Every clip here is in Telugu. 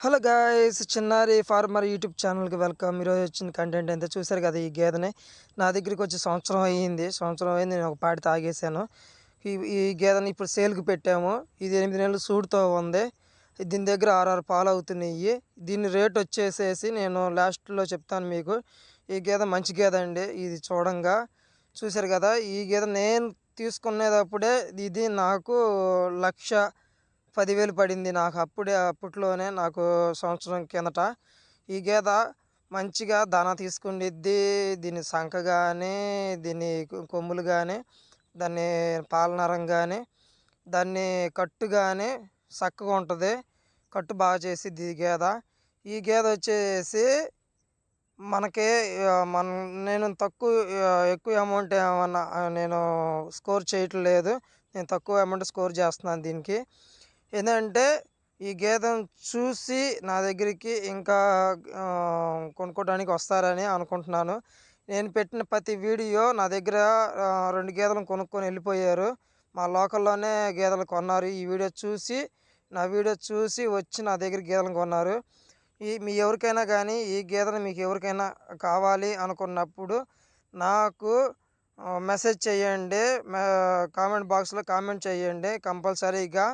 Hello guys Chinnari farmer YouTube ఛానల్కి వెల్కమ్. ఈరోజు వచ్చిన కంటెంట్ అంతా చూశారు కదా ఈ గేదెని? నా దగ్గరికి వచ్చి సంవత్సరం అయ్యింది. సంవత్సరం అయింది నేను ఒక పాటి తాగేసాను ఈ ఈ గేదెని ఇప్పుడు సేల్కి పెట్టాము. ఇది ఎనిమిది నెలలు సూడుతో ఉంది. దీని దగ్గర ఆరు పాలు అవుతున్నాయి. దీని రేట్ వచ్చేసేసి నేను లాస్ట్లో చెప్తాను మీకు. ఈ గేదె మంచి గేదె అండి. ఇది చూడంగా. చూశారు కదా ఈ గేదె నేను తీసుకునేటప్పుడే ఇది నాకు లక్ష పదివేలు పడింది నాకు అప్పుడే అప్పట్లోనే నాకు సంవత్సరం కిందట ఈ గేదె మంచిగా దానా తీసుకుండిద్ది. దీని సంఖ కానీ దీని కొమ్ములు కానీ దాన్ని పాలనరం కానీ దాన్ని కట్టు కానీ చక్కగా ఉంటుంది. కట్టు బాగా చేసి ఈ గేద. ఈ గేదె వచ్చేసి మనకి మన నేను తక్కువ ఎక్కువ అమౌంట్ ఏమన్నా నేను స్కోర్ చేయటం లేదు నేను తక్కువ అమౌంట్ స్కోర్ చేస్తున్నాను దీనికి. ఏంటంటే ఈ గేదెను చూసి నా దగ్గరికి ఇంకా కొనుక్కోవడానికి వస్తారని అనుకుంటున్నాను. నేను పెట్టిన ప్రతి వీడియో నా దగ్గర రెండు గేదెలను కొనుక్కొని వెళ్ళిపోయారు. మా లోకల్లోనే గేదెలు కొన్నారు. ఈ వీడియో చూసి నా వీడియో చూసి వచ్చి నా దగ్గర గేదెలను కొన్నారు. ఈ మీ ఎవరికైనా కానీ ఈ గేదెను మీకు ఎవరికైనా కావాలి అనుకున్నప్పుడు నాకు మెసేజ్ చేయండి. కామెంట్ బాక్స్లో కామెంట్ చేయండి. కంపల్సరీగా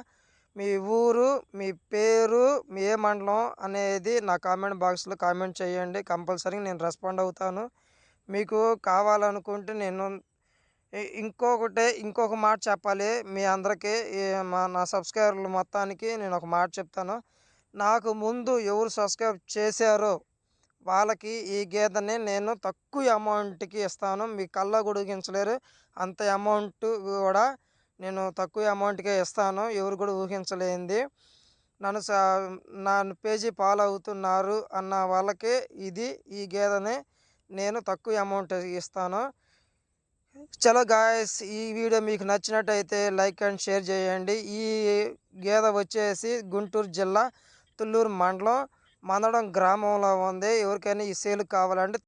మీ ఊరు మీ పేరు మీ ఏ మండలం అనేది నా కామెంట్ బాక్స్లో కామెంట్ చేయండి. కంపల్సరీగా నేను రెస్పాండ్ అవుతాను. మీకు కావాలనుకుంటే నేను ఇంకొకటే ఇంకొకటి ఇంకొక మాట చెప్పాలి. మీ అందరికీ మా నా సబ్స్క్రైబర్లు మొత్తానికి నేను ఒక మాట చెప్తాను. నాకు ముందు ఎవరు సబ్స్క్రైబ్ చేశారో వాళ్ళకి ఈ గేదెని నేను తక్కువ అమౌంట్కి ఇస్తాను. మీ కళ్ళ గుడిగించలేరు. అంత అమౌంట్ కూడా నేను తక్కువ అమౌంట్కే ఇస్తాను ఎవరు కూడా ఊహించలేనిది. నన్ను నా నన్ను పేజీ ఫాలో అవుతున్నారు అన్న వాళ్ళకి ఇది ఈ గేదెని నేను తక్కువ అమౌంట్ ఇస్తాను. చలో గాయస్ ఈ వీడియో మీకు నచ్చినట్టయితే లైక్ అండ్ షేర్ చేయండి. ఈ గేదె వచ్చేసి గుంటూరు జిల్లా తుళ్ళూరు మండలం మందడం గ్రామంలో ఉంది. ఎవరికైనా ఈ సేలు కావాలంటే